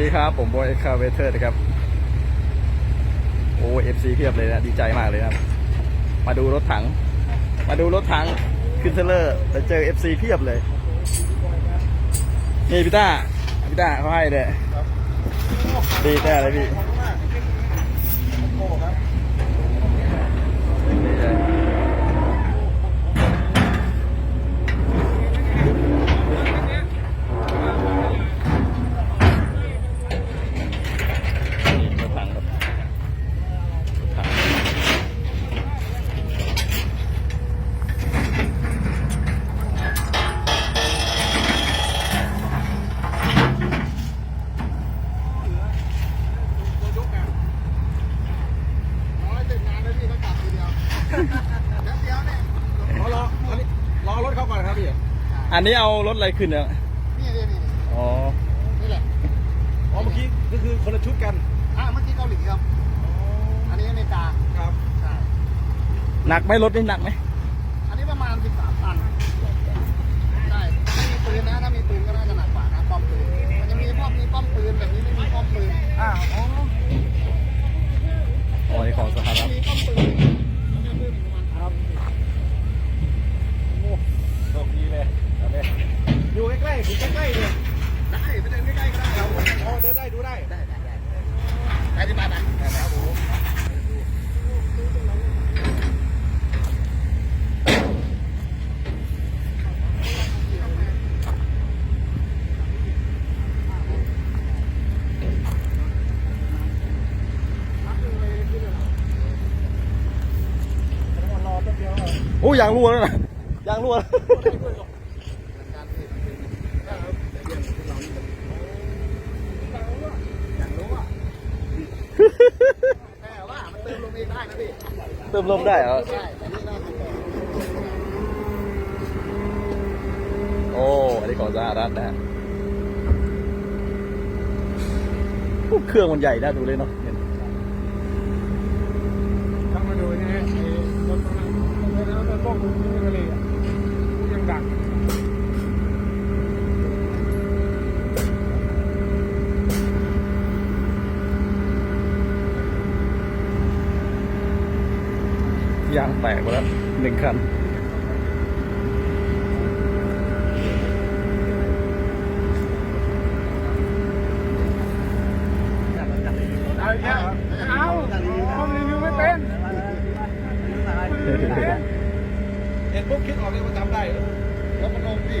ดีครับผมโบยคาเวเทอร์นะครับ โอ้เอฟซีเพียบเลยนะดีใจมากเลยนะครับ มาดูรถถัง มาดูรถถังขึ้นเทรลเลอร์แต่เจอเอฟซีเพียบเลย นี่พี่ต้าพี่ต้าเขาให้เลยดีแน่เลยพี่นี่เลยนี่รถถังครับรถถัง น้อยเสร็จงานแล้วพี่ก็กลับทีเดียวแป๊บเดียวเนี่ย รอรออันนี้รอรถเข้าก่อนครับพี่อันนี้เอารถอะไรขึ้นเนี่ยนี่นี่นี่อ๋อ นี่แหละอ๋อเมื่อกี้ก็คือคนละชุดกันอะเมื่อกี้เกาหลีครับอันนี้อเมริกาครับใช่หนักไหมรถนี่หนักไหมอันนี้ประมาณ 13ตันใช่ถ้ามีปืนนะถ้ามีปืนก็น่าจะหนักกว่านะป้อมปืนมันจะมีพวกมีป้อมปืนแบบนี้ไม่มีป้อมปืน อ่าอ๋อ อ๋อนี่ของสหรัฐ มีป้อมปืนมันจะเพิ่มอีกประมาณ ครับโอ้โชคดีเลยเอาเลยอยู่ใกล้ๆอยู่ใกล้ๆเลย ได้ไปเดินใกล้ๆก็ได้ ค ค รั รั บบ ผมอ๋อเดินได้ดูได้ ได้ได้ได้ไปที่บ้านนะ ได้แล้วโอ้โห รอแป๊บเดียว โอ้ยางรั่วแล้วนะยางรั่วแล้วเติมลมได้เติมลมได้เหรอใช่แต่นี่น่าทำแบบโอ้อันนี้ของสหรัฐนะฮะเครื่องมันใหญ่น่าดูเลยเนาะ เลอะยังดังยางแตกไปแล้วหนึ่งคันเอาอีกแล้วเอาผมรีวิวไม่เป็น เห็นปุ๊บคิดออกเลยว่าจำได้แล้วมันลงพี่